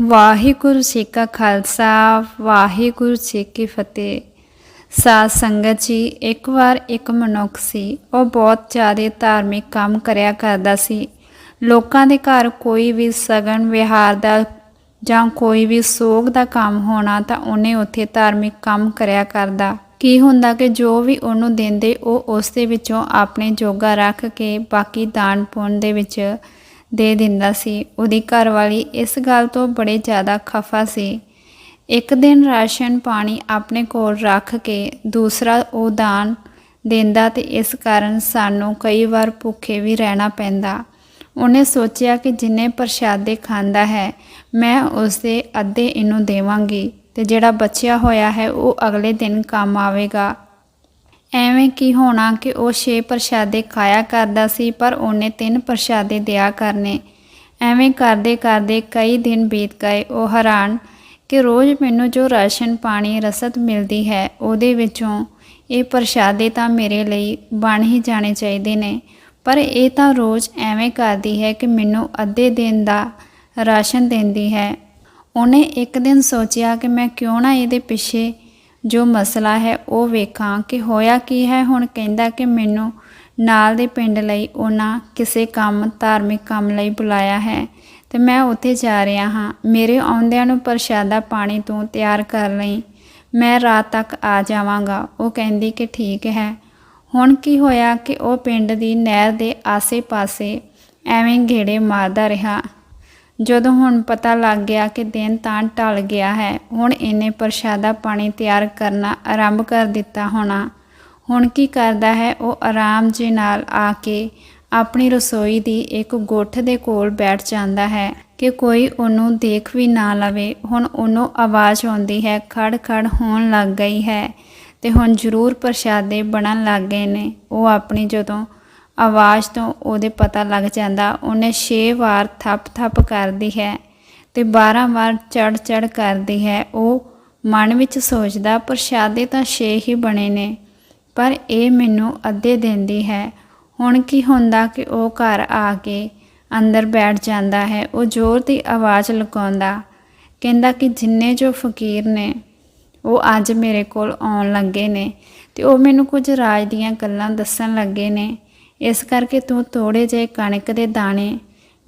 ਵਾਹਿਗੁਰੂ ਜੀ ਕਾ ਖਾਲਸਾ, ਵਾਹਿਗੁਰੂ ਜੀ ਕੀ ਫਤਿਹ। ਸਾਧ ਸੰਗਤ ਜੀ, ਇੱਕ ਵਾਰ ਇੱਕ ਮਨੁੱਖ ਸੀ, ਉਹ ਬਹੁਤ ਜ਼ਿਆਦਾ ਧਾਰਮਿਕ ਕੰਮ ਕਰਿਆ ਕਰਦਾ ਸੀ। ਲੋਕਾਂ ਦੇ ਘਰ ਕੋਈ ਵੀ ਸਗਨ ਵਿਹਾਰ ਦਾ ਜਾਂ ਕੋਈ ਵੀ ਸੋਗ ਦਾ ਕੰਮ ਹੋਣਾ ਤਾਂ ਉਹਨੇ ਉੱਥੇ ਧਾਰਮਿਕ ਕੰਮ ਕਰਿਆ ਕਰਦਾ। ਕੀ ਹੁੰਦਾ ਕਿ ਜੋ ਵੀ ਉਹਨੂੰ ਦਿੰਦੇ, ਉਹ ਉਸ ਦੇ ਵਿੱਚੋਂ ਆਪਣੇ ਜੋਗਾ ਰੱਖ ਕੇ ਬਾਕੀ ਦਾਨ ਪੁੰਨ ਦੇ ਵਿੱਚ ਦੇ ਦਿੰਦਾ ਸੀ। ਉਹਦੀ ਘਰਵਾਲੀ ਇਸ ਗੱਲ ਤੋਂ ਬੜੇ ਜ਼ਿਆਦਾ ਖਫਾ ਸੀ। ਇੱਕ ਦਿਨ ਰਾਸ਼ਨ ਪਾਣੀ ਆਪਣੇ ਕੋਲ ਰੱਖ ਕੇ ਦੂਸਰਾ ਉਹ ਦਾਨ ਦਿੰਦਾ ਤੇ ਇਸ ਕਾਰਨ ਸਾਨੂੰ ਕਈ ਵਾਰ ਭੁੱਖੇ ਵੀ ਰਹਿਣਾ ਪੈਂਦਾ। ਉਹਨੇ ਸੋਚਿਆ ਕਿ ਜਿੰਨੇ ਪ੍ਰਸ਼ਾਦੇ ਖਾਂਦਾ ਹੈ, ਮੈਂ ਉਸ ਦੇ ਅੱਧੇ ਇਹਨੂੰ ਦੇਵਾਂਗੀ ਤੇ ਜਿਹੜਾ ਬਚਿਆ ਹੋਇਆ ਹੈ ਉਹ ਅਗਲੇ ਦਿਨ ਕੰਮ ਆਵੇਗਾ। ਐਵੇਂ ਕੀ ਹੋਣਾ ਕਿ ਉਹ ਛੇ ਪ੍ਰਸ਼ਾਦੇ ਖਾਇਆ ਕਰਦਾ ਸੀ, ਪਰ ਉਹਨੇ ਤਿੰਨ ਪ੍ਰਸ਼ਾਦੇ ਦਿਆ ਕਰਨੇ। ਐਵੇਂ ਕਰਦੇ ਕਰਦੇ ਕਈ ਦਿਨ ਬੀਤ ਗਏ। ਉਹ ਹੈਰਾਨ ਕਿ ਰੋਜ਼ ਮੈਨੂੰ ਜੋ ਰਾਸ਼ਨ ਪਾਣੀ ਰਸਦ ਮਿਲਦੀ ਹੈ, ਉਹਦੇ ਵਿੱਚੋਂ ਇਹ ਪ੍ਰਸ਼ਾਦੇ ਤਾਂ ਮੇਰੇ ਲਈ ਬਣ ਹੀ ਜਾਣੇ ਚਾਹੀਦੇ ਨੇ। ਪਰ ਇਹ ਤਾਂ ਰੋਜ਼ ਐਵੇਂ ਕਰਦੀ ਹੈ ਕਿ ਮੈਨੂੰ ਅੱਧੇ ਦਿਨ ਦਾ ਰਾਸ਼ਨ ਦਿੰਦੀ ਹੈ। ਉਹਨੇ ਇੱਕ ਦਿਨ ਸੋਚਿਆ ਕਿ ਮੈਂ ਕਿਉਂ ਨਾ ਇਹਦੇ ਪਿੱਛੇ ਜੋ ਮਸਲਾ ਹੈ, ਉਹ ਵੇਖਾਂ ਕਿ ਹੋਇਆ ਕੀ ਹੈ। ਹੁਣ ਕਹਿੰਦਾ ਕਿ ਮੈਨੂੰ ਨਾਲ ਦੇ ਪਿੰਡ ਲਈ ਉਹਨਾਂ ਕਿਸੇ ਕੰਮ, ਧਾਰਮਿਕ ਕੰਮ ਲਈ ਬੁਲਾਇਆ ਹੈ ਤੇ ਮੈਂ ਉੱਥੇ ਜਾ ਰਿਹਾ ਹਾਂ। ਮੇਰੇ ਆਉਂਦਿਆਂ ਨੂੰ ਪ੍ਰਸ਼ਾਦਾ ਪਾਣੀ ਤੋਂ ਤਿਆਰ ਕਰ ਲਈ। ਮੈਂ ਰਾਤ ਤੱਕ ਆ ਜਾਵਾਂਗਾ। ਉਹ ਕਹਿੰਦੀ ਕਿ ਠੀਕ ਹੈ। ਹੁਣ ਕੀ ਹੋਇਆ ਕਿ ਉਹ ਪਿੰਡ ਦੀ ਨਹਿਰ ਦੇ ਆਸੇ-ਪਾਸੇ ਐਵੇਂ ਘੇੜੇ ਮਾਰਦਾ ਰਿਹਾ। ਜਦੋਂ ਹੁਣ ਪਤਾ ਲੱਗ ਗਿਆ ਕਿ ਦਿਨ ਤਾਂ ਢਲ ਗਿਆ ਹੈ, ਹੁਣ ਇਹਨੇ ਪ੍ਰਸ਼ਾਦਾ ਪਾਣੀ ਤਿਆਰ ਕਰਨਾ ਆਰੰਭ ਕਰ ਦਿੱਤਾ ਹੋਣਾ। ਹੁਣ ਕੀ ਕਰਦਾ ਹੈ, ਉਹ ਆਰਾਮ ਜੀ ਨਾਲ ਆ ਕੇ ਆਪਣੀ ਰਸੋਈ ਦੀ ਇੱਕ ਗੁੱਠ ਦੇ ਕੋਲ ਬੈਠ ਜਾਂਦਾ ਹੈ ਕਿ ਕੋਈ ਉਹਨੂੰ ਦੇਖ ਵੀ ਨਾ ਲਵੇ। ਹੁਣ ਉਹਨੂੰ ਆਵਾਜ਼ ਆਉਂਦੀ ਹੈ ਖੜ ਖੜ ਹੋਣ ਲੱਗ ਗਈ ਹੈ ਤੇ ਹੁਣ ਜ਼ਰੂਰ ਪ੍ਰਸ਼ਾਦੇ ਬਣਨ ਲੱਗ ਗਏ ਨੇ। ਉਹ ਆਪਣੀ ਜਦੋਂ ਆਵਾਜ਼ ਤੋਂ ਉਹਦੇ ਪਤਾ ਲੱਗ ਜਾਂਦਾ, ਉਹਨੇ 6 ਵਾਰ ਥੱਪ ਥੱਪ ਕਰਦੀ ਹੈ ਤੇ 12 ਵਾਰ ਚੜ ਚੜ ਕਰਦੀ ਹੈ। ਉਹ ਮਨ ਵਿੱਚ ਸੋਚਦਾ, ਪ੍ਰਸ਼ਾਦੇ ਤਾਂ 6 ਹੀ ਬਣੇ ਨੇ, ਪਰ ਇਹ ਮੈਨੂੰ ਅੱਧੇ ਦਿੰਦੀ ਹੈ। ਹੁਣ ਕੀ ਹੁੰਦਾ ਕਿ ਉਹ ਘਰ ਆ ਕੇ ਅੰਦਰ ਬੈਠ ਜਾਂਦਾ ਹੈ। ਉਹ ਜ਼ੋਰ ਦੀ ਆਵਾਜ਼ ਲਗਾਉਂਦਾ ਕਹਿੰਦਾ ਕਿ ਜਿੰਨੇ ਜੋ ਫਕੀਰ ਨੇ, ਉਹ ਅੱਜ ਮੇਰੇ ਕੋਲ ਆਉਣ ਲੱਗੇ ਨੇ ਤੇ ਉਹ ਮੈਨੂੰ ਕੁਝ ਰਾਜ ਦੀਆਂ ਗੱਲਾਂ ਦੱਸਣ ਲੱਗੇ ਨੇ। ਇਸ ਕਰਕੇ ਤੂੰ ਥੋੜੇ ਜਿਹੇ ਕਣਕ ਦੇ ਦਾਣੇ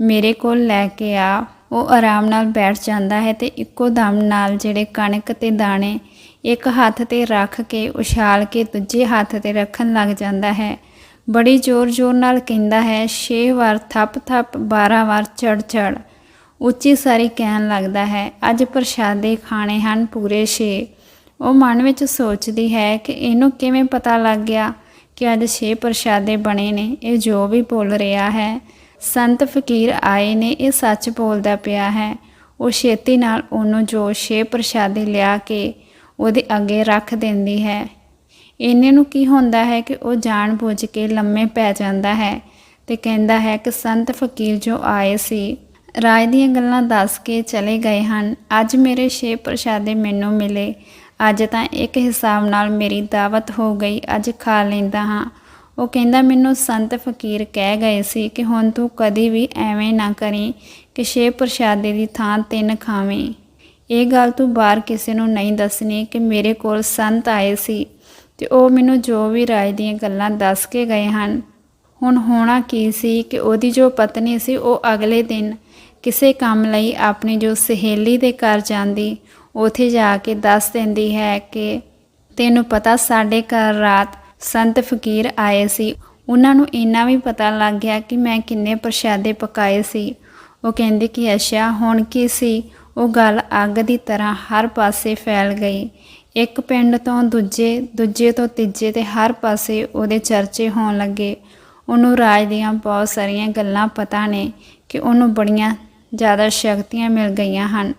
ਮੇਰੇ ਕੋਲ ਲੈ ਕੇ ਆ। ਉਹ ਆਰਾਮ ਨਾਲ ਬੈਠ ਜਾਂਦਾ ਹੈ ਤੇ ਇੱਕੋ ਦਮ ਨਾਲ ਜਿਹੜੇ ਕਣਕ ਤੇ ਦਾਣੇ ਇੱਕ ਹੱਥ ਤੇ ਰੱਖ ਕੇ, ਉਛਾਲ ਕੇ ਦੂਜੇ ਹੱਥ ਤੇ ਰੱਖਣ ਲੱਗ ਜਾਂਦਾ ਹੈ। ਬੜੀ ਜ਼ੋਰ-ਜ਼ੋਰ ਨਾਲ ਕਹਿੰਦਾ ਹੈ 6 ਵਾਰ ਥੱਪ ਥੱਪ 12 ਵਾਰ ਚੜ ਚੜ ਉੱਚੀ ਸਾਰੀ ਕਹਿਣ ਲੱਗਦਾ ਹੈ, ਅੱਜ ਪ੍ਰਸ਼ਾਦੇ ਖਾਣੇ ਹਨ ਪੂਰੇ 6 ਉਹ ਮਨ ਵਿੱਚ ਸੋਚਦੀ ਹੈ ਕਿ ਇਹਨੂੰ ਕਿਵੇਂ ਪਤਾ ਲੱਗ ਗਿਆ। ਕਿ ਅੱਜ ਛੇ ਪ੍ਰਸ਼ਾਦੇ ਬਣੇ ਨੇ, ਇਹ ਜੋ ਵੀ ਬੋਲ ਰਿਹਾ ਹੈ। ਸੰਤ ਫਕੀਰ ਆਏ ਨੇ, ਇਹ ਸੱਚ ਬੋਲਦਾ ਪਿਆ ਹੈ। ਉਹ ਛੇਤੀ ਨਾਲ ਉਹਨੂੰ ਜੋ ਛੇ ਪ੍ਰਸ਼ਾਦੇ ਲਿਆ ਕੇ ਉਹਦੇ ਅੱਗੇ ਰੱਖ ਦਿੰਦੀ ਹੈ। ਇਹਨੇ ਨੂੰ ਕੀ ਹੁੰਦਾ ਹੈ ਕਿ ਉਹ ਜਾਣ ਬੁੱਝ ਕੇ ਲੰਮੇ ਪੈ ਜਾਂਦਾ ਹੈ ਤੇ ਕਹਿੰਦਾ ਹੈ ਕਿ ਸੰਤ ਫਕੀਰ ਜੋ ਆਏ ਸੀ, ਰਾਏ ਦੀਆਂ ਗੱਲਾਂ ਦੱਸ ਕੇ ਚਲੇ ਗਏ ਹਨ। ਅੱਜ ਮੇਰੇ ਛੇ ਪ੍ਰਸ਼ਾਦੇ ਮੈਨੂੰ ਮਿਲੇ। ਅੱਜ ਤਾਂ ਇੱਕ ਹਿਸਾਬ ਨਾਲ ਮੇਰੀ ਦਾਵਤ ਹੋ ਗਈ, ਅੱਜ ਖਾ ਲੈਂਦਾ ਹਾਂ। ਉਹ ਕਹਿੰਦਾ, ਮੈਨੂੰ ਸੰਤ ਫਕੀਰ ਕਹਿ ਗਏ ਸੀ ਕਿ ਹੁਣ ਤੂੰ ਕਦੀ ਵੀ ਐਵੇਂ ਨਾ ਕਰੀ ਕਿ ਛੇ ਪ੍ਰਸ਼ਾਦੇ ਦੀ ਥਾਂ ਤਿੰਨ ਖਾਵੇਂ। ਇਹ ਗੱਲ ਤੂੰ ਬਾਹਰ ਕਿਸੇ ਨੂੰ ਨਹੀਂ ਦੱਸਣੀ ਕਿ ਮੇਰੇ ਕੋਲ ਸੰਤ ਆਏ ਸੀ ਤੇ ਉਹ ਮੈਨੂੰ ਜੋ ਵੀ ਰਾਜ ਦੀਆਂ ਗੱਲਾਂ ਦੱਸ ਕੇ ਗਏ ਹਨ। ਹੁਣ ਹੋਣਾ ਕੀ ਸੀ ਕਿ ਉਹਦੀ ਜੋ ਪਤਨੀ ਸੀ, ਉਹ ਅਗਲੇ ਦਿਨ ਕਿਸੇ ਕੰਮ ਲਈ ਆਪਣੀ ਜੋ ਸਹੇਲੀ ਦੇ ਘਰ ਜਾਂਦੀ ਉਥੇ ਜਾ ਕੇ ਦੱਸ ਦਿੰਦੀ ਹੈ ਕਿ ਤੈਨੂੰ ਪਤਾ ਸਾਡੇ ਘਰ ਰਾਤ ਸੰਤ ਫਕੀਰ ਆਏ ਸੀ। ਉਹਨਾਂ ਨੂੰ ਇੰਨਾ ਵੀ ਪਤਾ ਲੱਗ ਗਿਆ ਕਿ ਮੈਂ ਕਿੰਨੇ ਪ੍ਰਸ਼ਾਦੇ ਪਕਾਏ ਸੀ। ਉਹ ਕਹਿੰਦੇ ਕਿ ਅੱਛਾ, ਹੁਣ ਕੀ ਸੀ? ਉਹ ਗੱਲ ਅੱਗ ਦੀ ਤਰ੍ਹਾਂ ਹਰ ਪਾਸੇ ਫੈਲ ਗਈ। ਇੱਕ ਪਿੰਡ ਤੋਂ ਦੂਜੇ ਦੂਜੇ ਤੋਂ ਤੀਜੇ ਤੇ ਹਰ ਪਾਸੇ ਉਹਦੇ ਚਰਚੇ ਹੋਣ ਲੱਗੇ। ਉਹਨੂੰ ਰਾਜ ਦੀਆਂ ਬਹੁਤ ਸਾਰੀਆਂ ਗੱਲਾਂ ਪਤਾ ਨੇ ਕਿ ਉਹਨੂੰ ਬੜੀਆਂ ਜ਼ਿਆਦਾ ਸ਼ਕਤੀਆਂ ਮਿਲ ਗਈਆਂ ਹਨ।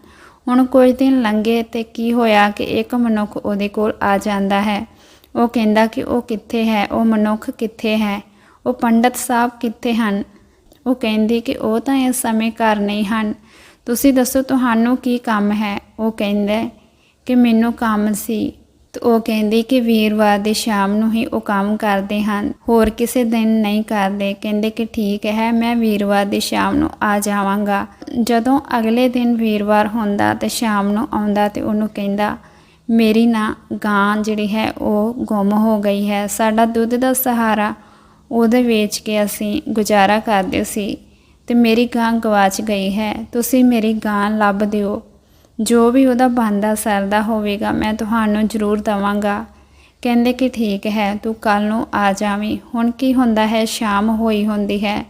ਹੁਣ ਕੁਝ ਦਿਨ ਲੰਘੇ ਤੇ ਕੀ ਹੋਇਆ ਕਿ ਇੱਕ ਮਨੁੱਖ ਉਹਦੇ ਕੋਲ ਆ ਜਾਂਦਾ ਹੈ। ਉਹ ਕਹਿੰਦਾ ਕਿ ਉਹ ਕਿੱਥੇ ਹੈ? ਉਹ ਮਨੁੱਖ ਕਿੱਥੇ ਹੈ? ਉਹ ਪੰਡਤ ਸਾਹਿਬ ਕਿੱਥੇ ਹਨ? ਉਹ ਕਹਿੰਦੀ ਕਿ ਉਹ ਤਾਂ ਇਸ ਸਮੇਂ ਘਰ ਨਹੀਂ ਹਨ। ਤੁਸੀਂ ਦੱਸੋ ਤੁਹਾਨੂੰ ਕੀ ਕੰਮ ਹੈ? ਉਹ ਕਹਿੰਦਾ ਕਿ ਮੈਨੂੰ ਕੰਮ ਸੀ। ਤੇ ਉਹ ਕਹਿੰਦੀ ਕਿ ਵੀਰਵਾਰ ਦੀ ਸ਼ਾਮ ਨੂੰ ਹੀ ਉਹ ਕੰਮ ਕਰਦੇ ਹਨ। ਹੋਰ ਕਿਸੇ ਦਿਨ ਨਹੀਂ ਕਰਦੇ। ਕਹਿੰਦੇ ਕਿ ਠੀਕ ਹੈ, ਮੈਂ ਵੀਰਵਾਰ ਦੀ ਸ਼ਾਮ ਨੂੰ ਆ ਜਾਵਾਂਗਾ। ਜਦੋਂ ਅਗਲੇ ਦਿਨ ਵੀਰਵਾਰ ਹੁੰਦਾ ਤੇ ਸ਼ਾਮ ਨੂੰ ਆਉਂਦਾ ਤੇ ਉਹਨੂੰ ਕਹਿੰਦਾ, ਮੇਰੀ ਨਾ ਗਾਂ ਜਿਹੜੀ ਹੈ, ਉਹ ਗੁੰਮ ਹੋ ਗਈ ਹੈ। ਸਾਡਾ ਦੁੱਧ ਦਾ ਸਹਾਰਾ ਉਹਦੇ ਵੇਚ ਕੇ ਅਸੀਂ ਗੁਜ਼ਾਰਾ ਕਰਦੇ ਸੀ ਤੇ ਮੇਰੀ ਗਾਂ ਗਵਾਚ ਗਈ ਹੈ। ਤੁਸੀਂ ਮੇਰੀ ਗਾਂ ਲੱਭ ਦਿਓ। ਜੋ ਵੀ ਉਹਦਾ ਬੰਦਾ ਸਰਦਾ ਹੋਵੇਗਾ, ਮੈਂ ਤੁਹਾਨੂੰ ਜ਼ਰੂਰ ਦਵਾਂਗਾ। ਕਹਿੰਦੇ ਕਿ ਠੀਕ ਹੈ, ਤੂੰ ਕੱਲ ਨੂੰ ਆ ਜਾਵੀਂ। ਹੁਣ ਕੀ ਹੁੰਦਾ ਹੈ, ਸ਼ਾਮ ਹੋਈ ਹੁੰਦੀ ਹੈ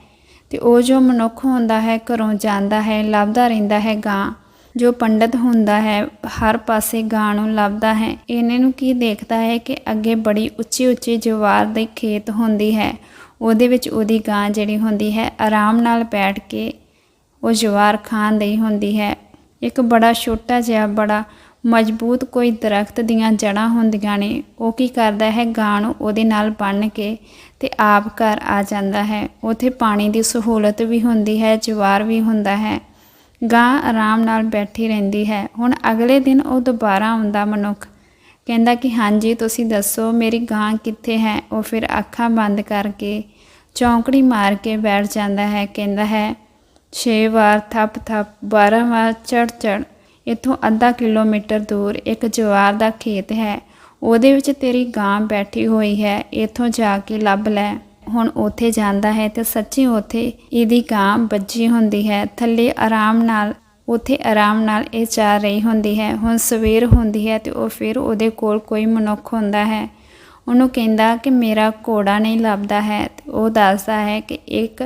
ਤੇ ਉਹ ਜੋ ਮਨੁੱਖ ਹੁੰਦਾ ਹੈ, ਘਰੋਂ ਜਾਂਦਾ ਹੈ, ਲੱਭਦਾ ਰਹਿੰਦਾ ਹੈ ਗਾਂ। ਜੋ ਪੰਡਤ ਹੁੰਦਾ ਹੈ, ਹਰ ਪਾਸੇ ਗਾਂ ਨੂੰ ਲੱਭਦਾ ਹੈ। ਇਹਨੇ ਨੂੰ ਕੀ ਦੇਖਦਾ ਹੈ ਕਿ ਅੱਗੇ ਬੜੀ ਉੱਚੀ ਉੱਚੀ ਜਵਾਰ ਦੇ ਖੇਤ ਹੁੰਦੀ ਹੈ। ਉਹਦੇ ਵਿੱਚ ਉਹਦੀ ਗਾਂ ਜਿਹੜੀ ਹੁੰਦੀ ਹੈ, ਆਰਾਮ ਨਾਲ ਬੈਠ ਕੇ ਉਹ ਜਵਾਰ ਖਾਣ ਲਈ ਹੁੰਦੀ ਹੈ। ਇੱਕ ਬੜਾ ਛੋਟਾ ਜਿਹਾ, ਬੜਾ ਮਜ਼ਬੂਤ ਕੋਈ ਦਰਖਤ ਦੀਆਂ ਜੜਾਂ ਹੁੰਦੀਆਂ ਨੇ। ਉਹ ਕੀ ਕਰਦਾ ਹੈ? ਗਾਂ ਨੂੰ ਉਹਦੇ ਨਾਲ ਬੰਨ੍ਹ ਕੇ ਤੇ ਆਪ ਘਰ ਆ ਜਾਂਦਾ ਹੈ। ਉਥੇ ਪਾਣੀ ਦੀ ਸਹੂਲਤ ਵੀ ਹੁੰਦੀ ਹੈ ਜਵਾਰ ਵੀ ਹੁੰਦਾ ਹੈ। ਗਾਂ ਆਰਾਮ ਨਾਲ ਬੈਠੀ ਰਹਿੰਦੀ ਹੈ। ਹੁਣ ਅਗਲੇ ਦਿਨ ਉਹ ਦੁਬਾਰਾ ਆਉਂਦਾ ਮਨੁੱਖ। ਕਹਿੰਦਾ ਕਿ ਹਾਂਜੀ, ਤੁਸੀਂ ਦੱਸੋ ਮੇਰੀ ਗਾਂ ਕਿੱਥੇ ਹੈ? ਉਹ ਫਿਰ ਅੱਖਾਂ ਬੰਦ ਕਰਕੇ ਚੌਂਕੜੀ ਮਾਰ ਕੇ ਬੈਠ ਜਾਂਦਾ ਹੈ। ਕਹਿੰਦਾ ਹੈ 6 ਵਾਰ ਥੱਪ ਥੱਪ 12 ਵਾਰ ਚੜ ਚੜ ਇੱਥੋਂ ਅੱਧਾ ਕਿਲੋਮੀਟਰ ਦੂਰ ਇੱਕ ਜਵਾਰ ਦਾ ਖੇਤ ਹੈ। ਉਹਦੇ ਵਿੱਚ ਤੇਰੀ ਗਾਂ ਬੈਠੀ ਹੋਈ ਹੈ, ਇੱਥੋਂ ਜਾ ਕੇ ਲੱਭ ਲੈ। ਹੁਣ ਉੱਥੇ ਜਾਂਦਾ ਹੈ ਤੇ ਸੱਚੀ ਉੱਥੇ ਇਹਦੀ ਗਾਂ ਬੱਜੀ ਹੁੰਦੀ ਹੈ। ਥੱਲੇ ਆਰਾਮ ਨਾਲ, ਉੱਥੇ ਆਰਾਮ ਨਾਲ ਇਹ ਚਾਰ ਰਹੀ ਹੁੰਦੀ ਹੈ। ਹੁਣ ਸਵੇਰ ਹੁੰਦੀ ਹੈ ਤੇ ਉਹ ਫਿਰ ਉਹਦੇ ਕੋਲ ਕੋਈ ਮਨੁੱਖ ਹੁੰਦਾ ਹੈ। ਉਹਨੂੰ ਕਹਿੰਦਾ ਕਿ ਮੇਰਾ ਘੋੜਾ ਨਹੀਂ ਲੱਭਦਾ ਹੈ ਤੇ ਉਹ ਦੱਸਦਾ ਹੈ ਕਿ ਇੱਕ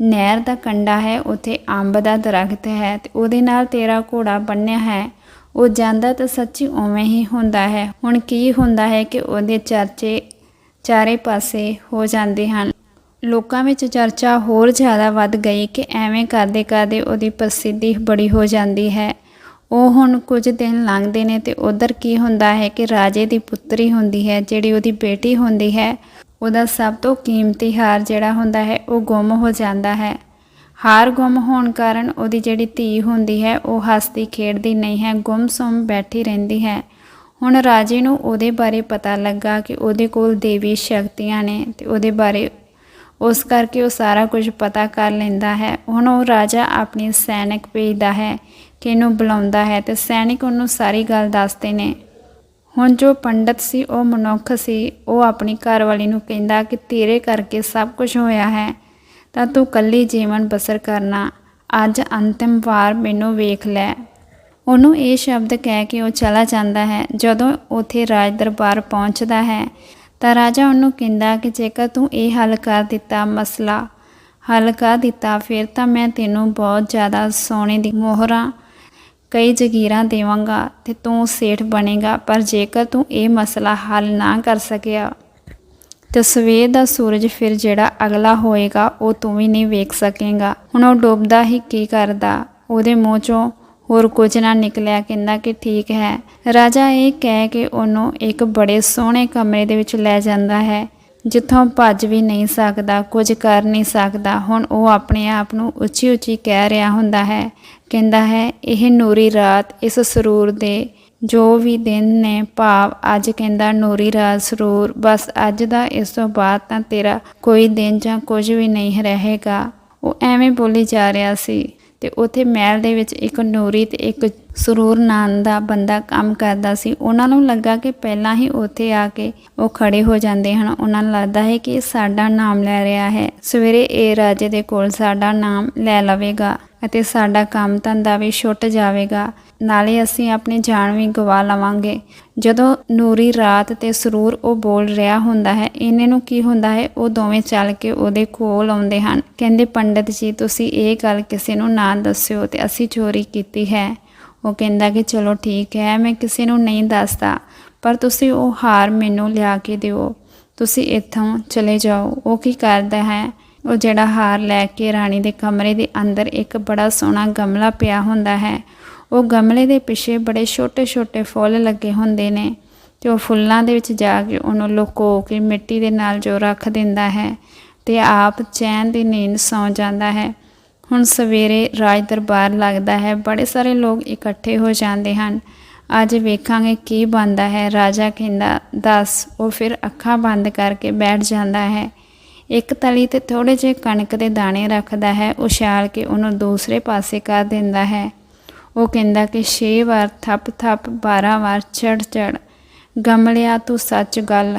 ਨਹਿਰ ਦਾ ਕੰਡਾ ਹੈ, ਉੱਥੇ ਅੰਬ ਦਾ ਦਰਖਤ ਹੈ ਤੇ ਉਹਦੇ ਨਾਲ ਤੇਰਾ ਘੋੜਾ ਬੰਨਿਆ ਹੈ। ਉਹ ਜਾਂਦਾ ਤਾਂ ਸੱਚੀ ਉਵੇਂ ਹੀ ਹੁੰਦਾ ਹੈ। ਹੁਣ ਕੀ ਹੁੰਦਾ ਹੈ ਕਿ ਉਹਦੇ ਚਰਚੇ ਚਾਰੇ ਪਾਸੇ ਹੋ ਜਾਂਦੇ ਹਨ। ਲੋਕਾਂ ਵਿੱਚ ਚਰਚਾ ਹੋਰ ਜ਼ਿਆਦਾ ਵੱਧ ਗਈ ਕਿ ਐਵੇਂ ਕਰਦੇ ਕਰਦੇ ਉਹਦੀ ਪ੍ਰਸਿੱਧੀ ਬੜੀ ਹੋ ਜਾਂਦੀ ਹੈ। ਉਹ ਹੁਣ ਕੁਝ ਦਿਨ ਲੰਘਦੇ ਨੇ ਤੇ ਉਧਰ ਕੀ ਹੁੰਦਾ ਹੈ ਕਿ ਰਾਜੇ ਦੀ ਪੁੱਤਰੀ ਹੁੰਦੀ ਹੈ, ਜਿਹੜੀ ਉਹਦੀ ਬੇਟੀ ਹੁੰਦੀ ਹੈ ਉਹਦਾ ਸਭ ਤੋਂ ਕੀਮਤੀ ਹਾਰ ਜਿਹੜਾ ਹੁੰਦਾ ਹੈ, ਉਹ ਗੁੰਮ ਹੋ ਜਾਂਦਾ ਹੈ। ਹਾਰ ਗੁੰਮ ਹੋਣ ਕਾਰਨ ਉਹਦੀ ਜਿਹੜੀ ਧੀ ਹੁੰਦੀ ਹੈ, ਉਹ ਹੱਸਦੀ, ਖੇਡਦੀ ਨਹੀਂ ਹੈ, ਗੁੰਮਸੁੰਮ ਬੈਠੀ ਰਹਿੰਦੀ ਹੈ। ਹੁਣ ਰਾਜੇ ਨੂੰ ਉਹਦੇ ਬਾਰੇ ਪਤਾ ਲੱਗਾ ਕਿ ਉਹਦੇ ਕੋਲ ਦੇਵੀ ਸ਼ਕਤੀਆਂ ਨੇ ਤੇ ਉਹਦੇ ਬਾਰੇ ਉਸ ਕਰਕੇ ਉਹ ਸਾਰਾ ਕੁਝ ਪਤਾ ਕਰ ਲੈਂਦਾ ਹੈ। ਹੁਣ ਉਹ ਰਾਜਾ ਆਪਣੇ ਸੈਨਿਕ ਭੇਜਦਾ ਹੈ ਕਿ ਇਹਨੂੰ ਬੁਲਾਉਂਦਾ ਹੈ ਤੇ ਸੈਨਿਕ ਉਹਨੂੰ ਸਾਰੀ ਗੱਲ ਦੱਸਦੇ ਨੇ। ਹੁਣ ਜੋ ਪੰਡਤ ਸੀ, ਉਹ ਮਨੁੱਖ ਸੀ, ਉਹ ਆਪਣੀ ਘਰਵਾਲੀ ਨੂੰ ਕਹਿੰਦਾ ਕਿ ਤੇਰੇ ਕਰਕੇ ਸਭ ਕੁਝ ਹੋਇਆ ਹੈ, ਤਾਂ ਤੂੰ ਕੱਲੀ ਜੀਵਨ ਬਸਰ ਕਰਨਾ। ਅੱਜ ਅੰਤਿਮ ਵਾਰ ਮੈਨੂੰ ਵੇਖ ਲੈ। ਉਹਨੂੰ ਇਹ ਸ਼ਬਦ ਕਹਿ ਕੇ ਉਹ ਚਲਾ ਜਾਂਦਾ ਹੈ। ਜਦੋਂ ਉਥੇ ਰਾਜ ਦਰਬਾਰ ਪਹੁੰਚਦਾ ਹੈ, ਤਾਂ ਰਾਜਾ ਉਹਨੂੰ ਕਹਿੰਦਾ ਕਿ ਜੇਕਰ ਤੂੰ ਇਹ ਹੱਲ ਕਰ ਦਿੱਤਾ ਮਸਲਾ, ਹੱਲ ਕਰ ਦਿੱਤਾ, ਫਿਰ ਤਾਂ ਮੈਂ ਤੈਨੂੰ ਬਹੁਤ ਜ਼ਿਆਦਾ ਸੋਨੇ ਦੀ ਮੋਹਰਾਂ ਕਈ ਜ਼ਗੀਰਾਂ ਦੇਵਾਂਗਾ ਤੇ ਤੂੰ ਸੇਠ ਬਣੇਗਾ, ਪਰ ਜੇਕਰ ਤੂੰ ਇਹ ਮਸਲਾ ਹੱਲ ਨਾ ਕਰ ਸਕਿਆ, ਤੇ ਸਵੇਰ ਦਾ ਸੂਰਜ ਫਿਰ ਜਿਹੜਾ ਅਗਲਾ ਹੋਏਗਾ, ਉਹ ਤੂੰ ਵੀ ਨਹੀਂ ਵੇਖ ਸਕੇਗਾ। ਹੁਣ ਉਹ ਡੁੱਬਦਾ ਹੀ ਕੀ ਕਰਦਾ? ਉਹਦੇ ਮੂੰਹ ਚੋਂ ਹੋਰ ਕੁਝ ਨਾ ਨਿਕਲਿਆ, ਕਹਿੰਦਾ ਕਿ ਠੀਕ ਹੈ। ਰਾਜਾ ਇਹ ਕਹਿ ਕੇ ਉਹਨੂੰ ਇੱਕ ਬੜੇ ਸੋਹਣੇ ਕਮਰੇ ਦੇ ਵਿੱਚ ਲੈ ਜਾਂਦਾ ਹੈ, ਜਿੱਥੋਂ ਭੱਜ ਵੀ ਨਹੀਂ ਸਕਦਾ, ਕੁਝ ਕਰ ਨਹੀਂ ਸਕਦਾ। ਹੁਣ ਉਹ ਆਪਣੇ ਆਪ ਨੂੰ ਉੱਚੀ ਉੱਚੀ ਕਹਿ ਰਿਹਾ ਹੁੰਦਾ ਹੈ। ਕਹਿੰਦਾ ਹੈ, ਇਹ ਨੂਰੀ ਰਾਤ ਇਸ ਸਰੂਰ ਦੇ ਜੋ ਵੀ ਦਿਨ ਨੇ ਭਾਵ, ਅੱਜ ਕਹਿੰਦਾ, ਨੂਰੀ ਰਾਤ ਸਰੂਰ, ਬਸ ਅੱਜ ਦਾ ਇਸ ਤੋਂ ਬਾਅਦ ਤਾਂ ਤੇਰਾ ਕੋਈ ਦਿਨ ਜਾਂ ਕੁਝ ਵੀ ਨਹੀਂ ਰਹੇਗਾ। ਉਹ ਐਵੇਂ ਬੋਲੀ ਜਾ ਰਿਹਾ ਸੀ ਤੇ ਉਥੇ ਮਹਿਲ ਦੇ ਵਿੱਚ ਇੱਕ ਨੂਰੀ ਤੇ ਇੱਕ ਸਰੂਰ ਨਾਂ ਦਾ ਬੰਦਾ ਕੰਮ ਕਰਦਾ ਸੀ। ਉਹਨਾਂ ਨੂੰ ਲੱਗਾ ਕਿ ਪਹਿਲਾਂ ਹੀ ਉੱਥੇ ਆ ਕੇ ਉਹ ਖੜੇ ਹੋ ਜਾਂਦੇ ਹਨ। ਉਹਨਾਂ ਨੂੰ ਲੱਗਦਾ ਹੈ ਕਿ ਸਾਡਾ ਨਾਮ ਲੈ ਰਿਹਾ ਹੈ। ਸਵੇਰੇ ਇਹ ਰਾਜੇ ਦੇ ਕੋਲ ਸਾਡਾ ਨਾਮ ਲੈ ਲਵੇਗਾ ਅਤੇ ਸਾਡਾ ਕੰਮ ਧੰਦਾ ਵੀ ਛੁੱਟ ਜਾਵੇਗਾ। ਨਾਲੇ ਅਸੀਂ ਆਪਣੀ ਜਾਨ ਵੀ ਗਵਾ ਲਵਾਂਗੇ। ਜਦੋਂ ਨੂਰੀ ਰਾਤ ਤੇ ਸਰੂਰ ਉਹ ਬੋਲ ਰਿਹਾ ਹੁੰਦਾ ਹੈ, ਇਹਨੇ ਨੂੰ ਕੀ ਹੁੰਦਾ ਹੈ? ਉਹ ਦੋਵੇਂ ਚੱਲ ਕੇ ਉਹਦੇ ਕੋਲ ਆਉਂਦੇ ਹਨ। ਕਹਿੰਦੇ, ਪੰਡਤ ਜੀ, ਤੁਸੀਂ ਇਹ ਗੱਲ ਕਿਸੇ ਨੂੰ ਨਾ ਦੱਸਿਓ ਤੇ ਅਸੀਂ ਚੋਰੀ ਕੀਤੀ ਹੈ। ਉਹ ਕਹਿੰਦਾ ਕਿ ਚਲੋ ਠੀਕ ਹੈ, ਮੈਂ ਕਿਸੇ ਨੂੰ ਨਹੀਂ ਦੱਸਦਾ, ਪਰ ਤੁਸੀਂ ਉਹ ਹਾਰ ਮੈਨੂੰ ਲਿਆ ਕੇ ਦਿਓ। ਤੁਸੀਂ ਇੱਥੋਂ ਚਲੇ ਜਾਓ। ਉਹ ਕੀ ਕਰਦਾ ਹੈ? ਉਹ ਜਿਹੜਾ ਹਾਰ ਲੈ ਕੇ ਰਾਣੀ ਦੇ ਕਮਰੇ ਦੇ ਅੰਦਰ ਇੱਕ ਬੜਾ ਸੋਹਣਾ ਗਮਲਾ ਪਿਆ ਹੁੰਦਾ ਹੈ। ਉਹ ਗਮਲੇ ਦੇ ਪਿੱਛੇ ਬੜੇ ਛੋਟੇ-ਛੋਟੇ ਫੁੱਲ ਲੱਗੇ ਹੁੰਦੇ ਨੇ ਤੇ ਉਹ ਫੁੱਲਾਂ ਦੇ ਵਿੱਚ ਜਾ ਕੇ ਉਹਨੂੰ ਲੁਕੋ ਕੇ ਮਿੱਟੀ ਦੇ ਨਾਲ ਜੋ ਰੱਖ ਦਿੰਦਾ ਹੈ ਤੇ ਆਪ ਚੈਨ ਦੀ ਨੀਂਦ ਸੌਂ ਜਾਂਦਾ ਹੈ। ਹੁਣ ਸਵੇਰੇ ਰਾਜ ਦਰਬਾਰ ਲੱਗਦਾ ਹੈ, ਬੜੇ ਸਾਰੇ ਲੋਕ ਇਕੱਠੇ ਹੋ ਜਾਂਦੇ ਹਨ। ਅੱਜ ਵੇਖਾਂਗੇ ਕੀ ਬਣਦਾ ਹੈ। ਰਾਜਾ ਕਹਿੰਦਾ, ਦੱਸ। ਉਹ ਫਿਰ ਅੱਖਾਂ ਬੰਦ ਕਰਕੇ ਬੈਠ ਜਾਂਦਾ ਹੈ। ਇੱਕ ਤਲੀ ਤੇ ਥੋੜੇ ਜਿਹੇ ਕਣਕ ਦੇ ਦਾਣੇ ਰੱਖਦਾ ਹੈ, ਉਛਾਲ ਕੇ ਉਹਨੂੰ ਦੂਸਰੇ ਪਾਸੇ ਕਰ ਦਿੰਦਾ ਹੈ। ਉਹ ਕਹਿੰਦਾ ਕਿ 6 ਵਾਰ ਥੱਪ ਥੱਪ 12 ਵਾਰ ਚੜ ਚੜ ਗਮਲਿਆ, ਤੂੰ ਸੱਚ ਗੱਲ।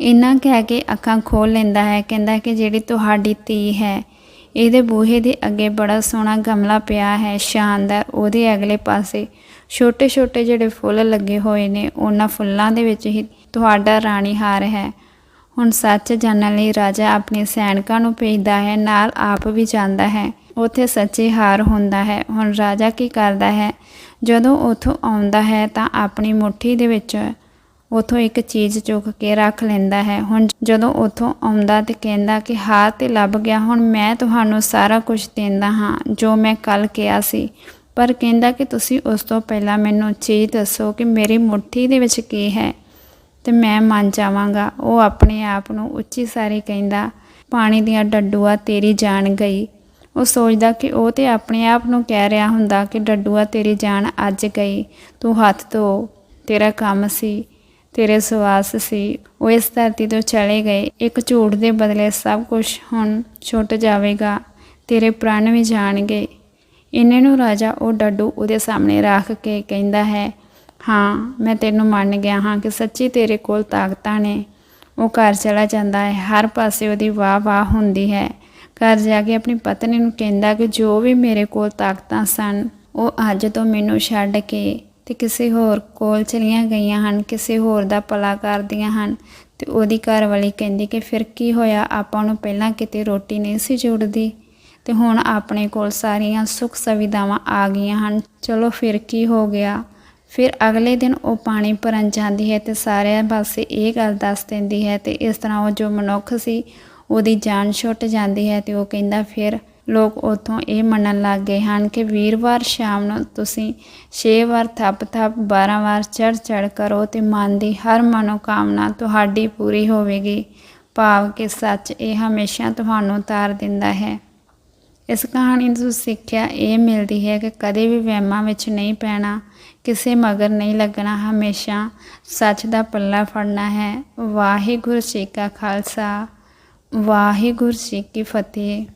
ਇੰਨਾ ਕਹਿ ਕੇ ਅੱਖਾਂ ਖੋਲ ਲੈਂਦਾ ਹੈ, ਕਹਿੰਦਾ ਕਿ ਜਿਹੜੀ ਤੁਹਾਡੀ ਧੀ ਹੈ ਇਹਦੇ ਬੂਹੇ ਦੇ ਅੱਗੇ ਬੜਾ ਸੋਹਣਾ ਗਮਲਾ ਪਿਆ ਹੈ, ਸ਼ਾਨਦਾਰ। ਉਹਦੇ ਅਗਲੇ ਪਾਸੇ ਛੋਟੇ ਛੋਟੇ ਜਿਹੜੇ ਫੁੱਲ ਲੱਗੇ ਹੋਏ ਨੇ, ਉਹਨਾਂ ਫੁੱਲਾਂ ਦੇ ਵਿੱਚ ਹੀ ਤੁਹਾਡਾ ਰਾਣੀ ਹਾਰ ਹੈ। ਹੁਣ ਸੱਚ ਜਾਣਨ ਲਈ ਰਾਜਾ ਆਪਣੇ ਸੈਨਿਕਾਂ ਨੂੰ ਭੇਜਦਾ ਹੈ, ਨਾਲ ਆਪ ਵੀ ਜਾਂਦਾ ਹੈ। ਉੱਥੇ ਸੱਚੇ ਹਾਰ ਹੁੰਦਾ ਹੈ। ਹੁਣ ਰਾਜਾ ਕੀ ਕਰਦਾ ਹੈ? ਜਦੋਂ ਉਥੋਂ ਆਉਂਦਾ ਹੈ ਤਾਂ ਆਪਣੀ ਮੁੱਠੀ ਦੇ ਵਿੱਚ ਉਥੋਂ ਇੱਕ ਚੀਜ਼ ਚੁੱਕ ਕੇ ਰੱਖ ਲੈਂਦਾ ਹੈ। ਹੁਣ ਜਦੋਂ ਉਥੋਂ ਆਉਂਦਾ ਤੇ ਕਹਿੰਦਾ ਕਿ ਹਾਰ ਤੇ ਲੱਭ ਗਿਆ। ਹੁਣ ਮੈਂ ਤੁਹਾਨੂੰ ਸਾਰਾ ਕੁਝ ਦਿੰਦਾ ਹਾਂ, ਜੋ ਮੈਂ ਕੱਲ ਕਿਹਾ ਸੀ। ਪਰ ਕਹਿੰਦਾ ਕਿ ਤੁਸੀਂ ਉਸ ਤੋਂ ਪਹਿਲਾਂ ਮੈਨੂੰ ਚੀਜ਼ ਦੱਸੋ ਕਿ ਮੇਰੀ ਮੁੱਠੀ ਦੇ ਵਿੱਚ ਕੀ ਹੈ। ਤੇ ਮੈਂ ਮੰਨ ਜਾਵਾਂਗਾ। ਉਹ ਆਪਣੇ ਆਪ ਨੂੰ ਉੱਚੀ ਸਾਰੀ ਕਹਿੰਦਾ, ਪਾਣੀ ਦੀਆਂ ਡੱਡੂਆ ਤੇਰੀ ਜਾਨ ਗਈ। ਉਹ ਸੋਚਦਾ ਕਿ ਉਹ ਤੇ ਆਪਣੇ ਆਪ ਨੂੰ ਕਹਿ ਰਿਹਾ ਹੁੰਦਾ ਕਿ ਡੱਡੂਆ ਤੇਰੀ ਜਾਨ ਅੱਜ ਗਈ। ਤੂੰ ਹੱਥ ਧੋ। ਤੇਰਾ ਕੰਮ ਸੀ। ਤੇਰੇ ਸਵਾਸ ਸੀ। ਉਹ ਇਸ ਧਰਤੀ ਤੋਂ ਚਲੇ ਗਏ। ਇੱਕ ਝੂਠ ਦੇ ਬਦਲੇ ਸਭ ਕੁਝ ਹੁਣ ਛੁੱਟ ਜਾਵੇਗਾ। ਤੇਰੇ ਪ੍ਰਾਣ ਵੀ ਜਾਣਗੇ। ਇੰਨੇ ਨੂੰ ਰਾਜਾ ਉਹ ਡੱਡੂ ਉਹਦੇ ਸਾਹਮਣੇ ਰੱਖ ਕੇ ਕਹਿੰਦਾ ਹੈ, ਹਾਂ, ਮੈਂ ਤੈਨੂੰ ਮੰਨ ਗਿਆ ਹਾਂ ਕਿ ਸੱਚੀ ਤੇਰੇ ਕੋਲ ਤਾਕਤਾਂ ਨੇ। ਉਹ ਘਰ ਚਲਾ ਜਾਂਦਾ ਹੈ। ਹਰ ਪਾਸੇ ਉਹਦੀ ਵਾਹ ਵਾਹ ਹੁੰਦੀ ਹੈ। ਘਰ ਜਾ ਕੇ ਆਪਣੀ ਪਤਨੀ ਨੂੰ ਕਹਿੰਦਾ ਕਿ ਜੋ ਵੀ ਮੇਰੇ ਕੋਲ ਤਾਕਤਾਂ ਸਨ, ਉਹ ਅੱਜ ਤੋਂ ਮੈਨੂੰ ਛੱਡ ਕੇ ਤੇ ਕਿਸੇ ਹੋਰ ਕੋਲ ਚਲੀਆਂ ਗਈਆਂ ਹਨ, ਕਿਸੇ ਹੋਰ ਦਾ ਭਲਾ ਕਰਦੀਆਂ ਹਨ। ਤੇ ਉਹਦੀ ਘਰ ਵਾਲੀ ਕਹਿੰਦੀ ਕਿ ਫਿਰ ਕੀ ਹੋਇਆ? ਆਪਾਂ ਨੂੰ ਪਹਿਲਾਂ ਕਿਤੇ ਰੋਟੀ ਨਹੀਂ ਸੀ ਜੁੜਦੀ। ਤੇ ਹੁਣ ਆਪਣੇ ਕੋਲ ਸਾਰੀਆਂ ਸੁੱਖ ਸੁਵਿਧਾਵਾਂ ਆ ਗਈਆਂ ਹਨ। ਚਲੋ ਫਿਰ ਕੀ ਹੋ ਗਿਆ? ਫਿਰ ਅਗਲੇ ਦਿਨ ਉਹ ਪਾਣੀ ਭਰਨ ਜਾਂਦੀ ਹੈ ਤੇ ਸਾਰਿਆਂ ਪਾਸੇ ਇਹ ਗੱਲ ਦੱਸ ਦਿੰਦੀ ਹੈ ਤੇ ਇਸ ਤਰ੍ਹਾਂ ਉਹ ਜੋ ਮਨੁੱਖ ਸੀ, ਉਹਦੀ ਜਾਨ ਛੁੱਟ ਜਾਂਦੀ ਹੈ ਤੇ ਉਹ ਕਹਿੰਦਾ ਫਿਰ ਲੋਕ ਉਥੋਂ ਇਹ ਮੰਨਣ ਲੱਗ ਗਏ ਹਨ ਕਿ ਵੀਰਵਾਰ ਸ਼ਾਮ ਨੂੰ ਤੁਸੀਂ 6 ਵਾਰ ਥੱਪ ਥੱਪ 12 ਵਾਰ ਚੜ ਚੜ ਕਰੋ ਤੇ ਮਨ ਦੀ ਹਰ ਮਨੋਕਾਮਨਾ ਤੁਹਾਡੀ ਪੂਰੀ ਹੋਵੇਗੀ। ਭਾਵ ਕਿ ਸੱਚ ਇਹ ਹਮੇਸ਼ਾ ਤੁਹਾਨੂੰ ਉਤਾਰ ਦਿੰਦਾ ਹੈ। ਇਸ ਕਹਾਣੀ ਤੋਂ ਸਿੱਖਿਆ ਇਹ ਮਿਲਦੀ ਹੈ ਕਿ ਕਦੇ ਵੀ ਵਹਿਮਾਂ ਵਿੱਚ ਨਹੀਂ ਪੈਣਾ, ਕਿਸੇ ਮਗਰ ਨਹੀਂ ਲੱਗਣਾ, ਹਮੇਸ਼ਾ ਸੱਚ ਦਾ ਪੱਲਾ ਫੜਨਾ ਹੈ। ਵਾਹਿਗੁਰੂ ਜੀ ਕਾ ਖਾਲਸਾ, ਵਾਹਿਗੁਰੂ ਜੀ ਕੀ ਫਤਿਹ।